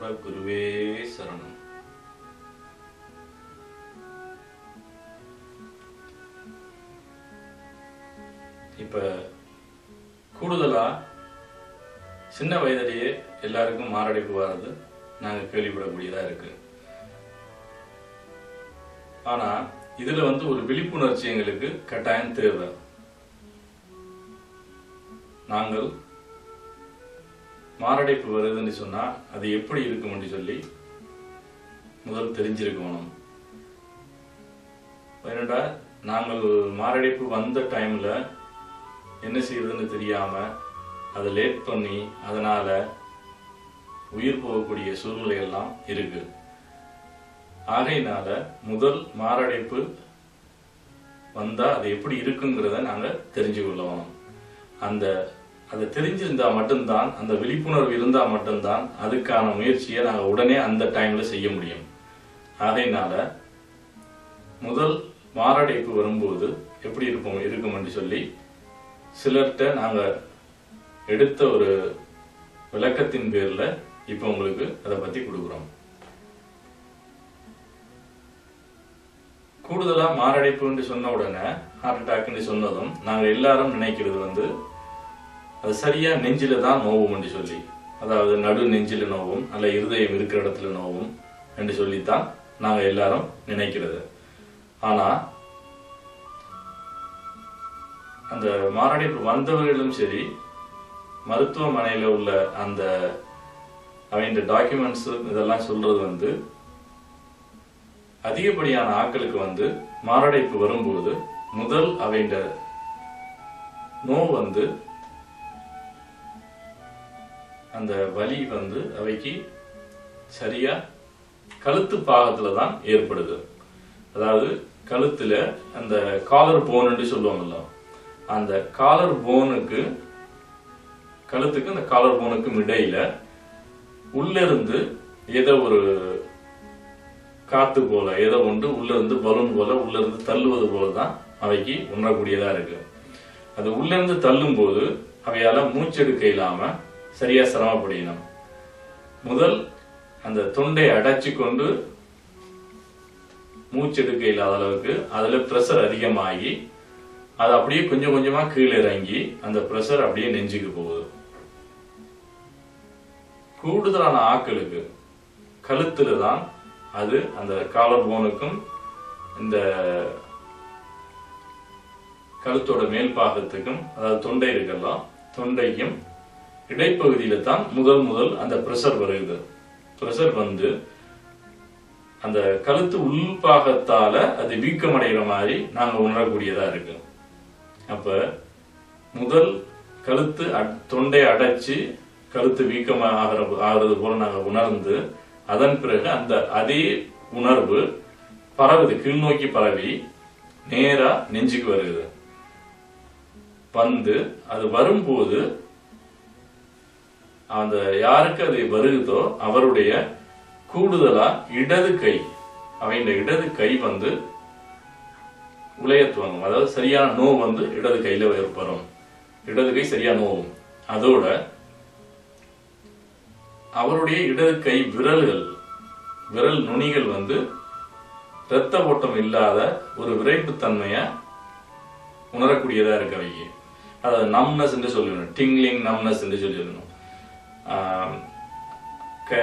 சர்வ குருவே சரணம். இப்ப கூடுதலா சின்ன வயதிலேயே எல்லாருக்கும் மாரடைப்பு வர்றது நாங்க கேள்விப்படக்கூடியதா இருக்கு. ஆனா இதுல வந்து ஒரு விழிப்புணர்ச்சி எங்களுக்கு கட்டாயம் தேவை. நாங்கள் மாரடைப்பு வருதுன்னு சொன்னா அது எப்படி இருக்கும்னு சொல்லி முதல் தெரிஞ்சிருக்கணும். என்னடா நாங்கள் மாரடைப்பு வந்த டைம்ல என்ன செய்யறதுன்னு தெரியாம அதை லேட் பண்ணி அதனால உயிர் போகக்கூடிய சூழ்நிலை எல்லாம் இருக்கு. ஆகையினால முதல் மாரடைப்பு வந்தா அது எப்படி இருக்குங்கிறத நாங்க தெரிஞ்சு கொள்ளணும் அந்த அது தெரிஞ்சிருந்தா மட்டும்தான் அந்த விழிப்புணர்வு இருந்தா மட்டும்தான் அதுக்கான முயற்சியை நாங்க உடனே அந்த டைம்ல செய்ய முடியும். ஆகையினால முதல் மாரடைப்பு வரும்போது எப்படி இருப்போம் என்று சொல்லி சிலர்கிட்ட நாங்க எடுத்த ஒரு விளக்கத்தின் பேர்ல இப்ப உங்களுக்கு அதை பத்தி கொடுக்குறோம். கூடுதலா மாரடைப்புன்னு சொன்ன உடனே ஹார்ட் அட்டாக்னு சொன்னதும் நாங்க எல்லாரும் நினைக்கிறது வந்து அது சரியா நெஞ்சில தான் நோவும் சொல்லி. அதாவது நடு நெஞ்சில நோவும் அல்ல இருதயம் இருக்கிற இடத்துல நோவும் என்று சொல்லித்தான் நாங்க எல்லாரும் நினைக்கிறது. ஆனா அந்த மாரடைப்பு வந்தவர்களும் சரி மருத்துவமனையில உள்ள அந்த அவங்க டாக்குமெண்ட்ஸ் இதெல்லாம் சொல்றது வந்து அதிகப்படியான ஆட்களுக்கு வந்து மாரடைப்பு வரும்போது முதல் அவங்க நோ வந்து அந்த வலி வந்து அவைக்கு சரியா கழுத்து பாகத்துல தான் ஏற்படுது. அதாவது கழுத்துல அந்த காலர் போன்னு சொல்லுவாங்கல்ல. அந்த காலர் போனுக்கு கழுத்துக்கு அந்த காலர் போனுக்கும் இடையில உள்ள இருந்து ஏதோ ஒரு காத்து போல ஏதோ ஒன்று உள்ள இருந்து பலூன் போல உள்ள இருந்து தள்ளுவது போல தான் அவைக்கு உணரக்கூடியதா இருக்கு. அது உள்ள இருந்து தள்ளும் போது அவையால மூச்செடுக்க இல்லாம சரியா சிரமப்படியணும் முதல் அந்த தொண்டை அடைச்சு கொண்டு மூச்செடுக்க இல்லாத அளவுக்கு அதுல பிரஷர் அதிகமாகி அது அப்படியே கொஞ்சம் கொஞ்சமா கீழே இறங்கி அந்த பிரஷர் அப்படியே நெஞ்சுக்கு போகுது. கூடுதலான ஆக்களுக்கு கழுத்தில் தான் அது அந்த காலர் போனுக்கும் இந்த கழுத்தோட மேல் பாகத்துக்கும் அதாவது தொண்டை இருக்கலாம் தொண்டைக்கும் இடைப்பகுதியில தான் முதல் முதல் அந்த பிரஷர் வருது. பிரஷர் வந்து அந்த கழுத்து உள்பாகத்தால அது வீக்கமடைகிற மாதிரி நாங்க உணரக்கூடியதா இருக்கு. அப்ப முதல் கழுத்து அ- தொண்டை அடைச்சு கழுத்து வீக்கமா ஆகிற ஆகிறது போல நாங்க உணர்ந்து அதன் பிறகு அந்த அதே உணர்வு பரவுது கீழ்நோக்கி பரவி நேரா நெஞ்சுக்கு வருது. வந்து அது வரும்போது அந்த யாருக்கு அது வருகுதோ அவருடைய கூடுதலா இடது கை. அவங்க இடது கை வந்து உலைய துவங்கும் அதாவது சரியான நோவு வந்து இடது கையில வரும் இடது கை சரியா நோவும். அதோட அவருடைய இடது கை விரல்கள் விரல் நுனிகள் வந்து இரத்த ஓட்டம் இல்லாத ஒரு விரைப்புத்தன்மைய உணரக்கூடியதா இருக்கு அவைக்கு. அதாவது நம்னஸ் என்று சொல்லணும் டிங்லிங் நம்னஸ் என்று சொல்லணும்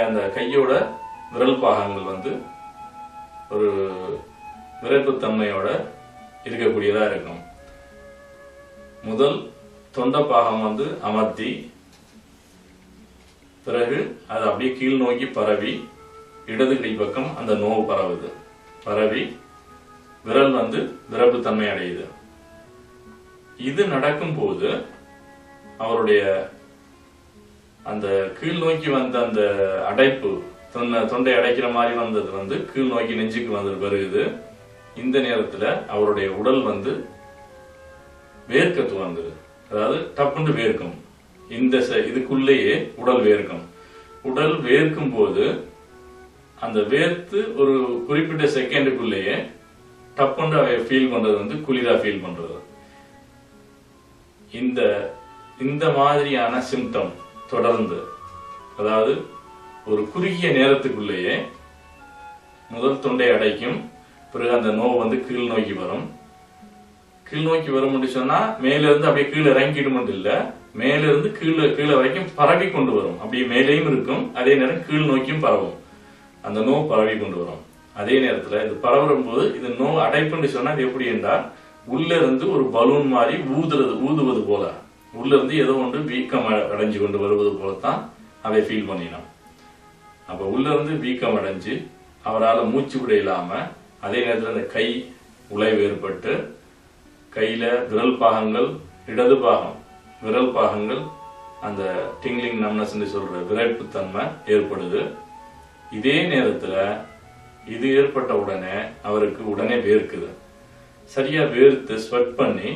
அந்த கையோட விரல் பாகங்கள் வந்து ஒரு விரைப்புத்தன்மையோட இருக்கக்கூடியதா இருக்கும். முதல் தொண்டை பாகம் வந்து அமர்த்தி பிறகு அது அப்படியே கீழ் நோக்கி பரவி இடது கை பக்கம் அந்த நோவு பரவுது. பரவி விரல் வந்து விரப்புத்தன்மை அடையுது. இது நடக்கும் போது அவருடைய அந்த கீழ் நோக்கி வந்த அந்த அடைப்பு தொண்டை தொண்டை அடைக்கிற மாதிரி வந்தது வந்து கீழ் நோக்கி நெஞ்சுக்கு வந்து வருகுது. இந்த நேரத்துல அவருடைய உடல் வந்து வேர்க்க துவங்குது அதாவது டப்புண்டு வேர்க்கும். இந்த இதுக்குள்ளேயே உடல் வேர்க்கும். உடல் வேர்க்கும் போது அந்த வேர்த்து ஒரு குறிப்பிட்ட செகண்டுக்குள்ளேயே டப்புண்டு அவை ஃபீல் பண்றது வந்து குளிரா ஃபீல் பண்றது. இந்த இந்த மாதிரியான சிம்டம் தொடர்ந்து. அதாவது ஒரு குறுகிய நேரத்துக்குள்ளேயே முதல் தொண்டை அடைக்கும். பிறகு அந்த நோவு வந்து கீழ் நோக்கி வரும். கீழ் நோக்கி வரும் சொன்னா மேலிருந்து அப்படியே கீழே இறங்கிடும் இல்லை. மேலிருந்து கீழே கீழே வரைக்கும் பரவி கொண்டு வரும். அப்படியே மேலேயும் இருக்கும். அதே நேரம் கீழ் நோக்கியும் பரவும். அந்த நோவு பரவி கொண்டு வரும். அதே நேரத்தில் இது பரவரும் போது இது நோவு அடைப்புன்னு சொன்னா இது எப்படி என்றால் உள்ள இருந்து ஒரு பலூன் மாதிரி ஊதுறது ஊதுவது போல. உள்ளேருந்து ஏதோ ஒன்று வீக்கம் அடைஞ்சு கொண்டு வருவது போலத்தான் அதை ஃபீல் பண்ணினோம். அப்போ உள்ளேருந்து வீக்கம் அடைஞ்சு அவரால் மூச்சு விட இல்லாமல் அதே நேரத்தில் அந்த கை உழைவு ஏற்பட்டு கையில் விரல் பாகங்கள் இடது பாகம் விரல் பாகங்கள் அந்த டிங்லிங் நம்னஸ்ன்னு சொல்கிற விரைப்புத்தன்மை ஏற்படுது. இதே நேரத்தில் இது ஏற்பட்ட உடனே அவருக்கு உடனே வேர்க்குது. சரியாக வேர்த்து ஸ்வெட் பண்ணி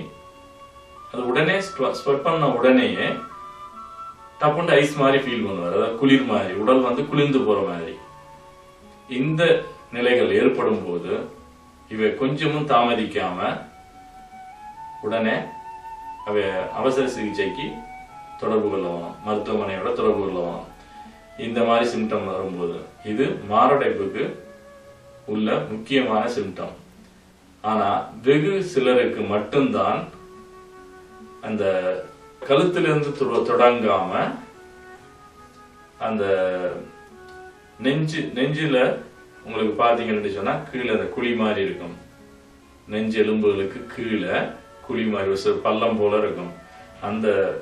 அது உடனே ஸ்வெட் பண்ண உடனேயே டப்புண்டு ஐஸ் மாதிரி ஃபீல் பண்ணுவார். அதாவது குளிர் மாதிரி உடல் வந்து குளிர்ந்து போற மாதிரி. இந்த நிலைகள் ஏற்படும் போது இவை கொஞ்சமும் தாமதிக்காம உடனே அவை அவசர சிகிச்சைக்கு தொடர்பு கொள்ளவும் மருத்துவமனையோட தொடர்பு கொள்ளவும் இந்த மாதிரி சிம்டம் வரும்போது இது மாரடைப்புக்கு உள்ள முக்கியமான சிம்டம் ஆனா வெகு சிலருக்கு மட்டும்தான் அந்த கழுத்திலிருந்து தொட- தொடங்காம அந்த நெஞ்சு நெஞ்சில உங்களுக்கு பாத்தீங்கன்னு சொன்னா கீழே அந்த குழி மாதிரி இருக்கும். நெஞ்சு எலும்புகளுக்கு கீழே குழி மாதிரி ஒரு பள்ளம் போல இருக்கும். அந்த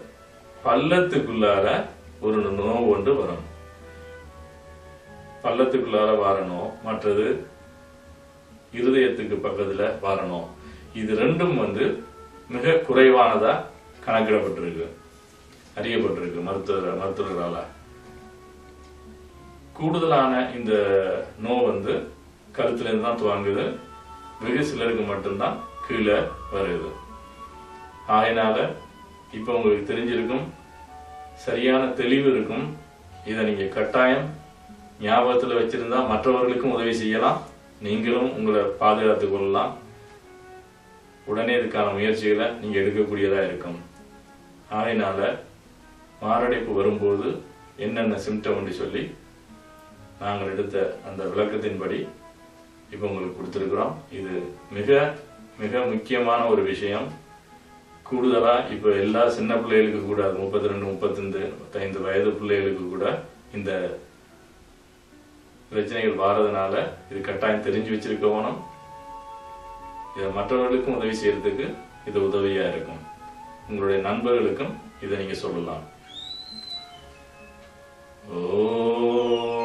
பள்ளத்துக்குள்ளார ஒரு நோவு ஒன்று வரும். பள்ளத்துக்குள்ளார வரணும் மற்றது இருதயத்துக்கு பக்கத்துல வரணும் இது ரெண்டும் வந்து மிக குறைவானதா கணக்கிடப்பட்டிருக்கு அறியப்பட்டிருக்கு மருத்துவர் மருத்துவர்களால. கூடுதலான இந்த நோய் வந்து கருத்துலேருந்து தான் துவங்குது. வெகு சிலருக்கு மட்டும்தான் கீழே வருது. ஆகையினால இப்போ உங்களுக்கு தெரிஞ்சிருக்கும் சரியான தெளிவு இருக்கும். இதை நீங்கள் கட்டாயம் ஞாபகத்தில் வச்சிருந்தா மற்றவர்களுக்கும் உதவி செய்யலாம். நீங்களும் உங்களை பாதுகாத்துக் கொள்ளலாம். உடனே இதுக்கான முயற்சிகளை நீங்க எடுக்கக்கூடியதா இருக்கும். ஆகையினால மாரடைப்பு வரும்போது என்னென்ன சிம்டம்னு சொல்லி நாங்கள் எடுத்த அந்த விளக்கத்தின்படி இப்போ உங்களுக்கு கொடுத்துருக்குறோம். இது மிக மிக முக்கியமான ஒரு விஷயம். கூடுதலா இப்போ எல்லா சின்ன பிள்ளைகளுக்கு கூட முப்பத்தி ரெண்டு முப்பத்தைந்து முப்பத்தைந்து வயது பிள்ளைகளுக்கு கூட இந்த பிரச்சனைகள் வாரதுனால இது கட்டாயம் தெரிஞ்சு வச்சிருக்க வேணும். இதை மற்றவர்களுக்கும் உதவி செய்யறதுக்கு இது உதவியா இருக்கும். உங்களுடைய நண்பர்களுக்கும் இதை நீங்க சொல்லலாம். ஓ.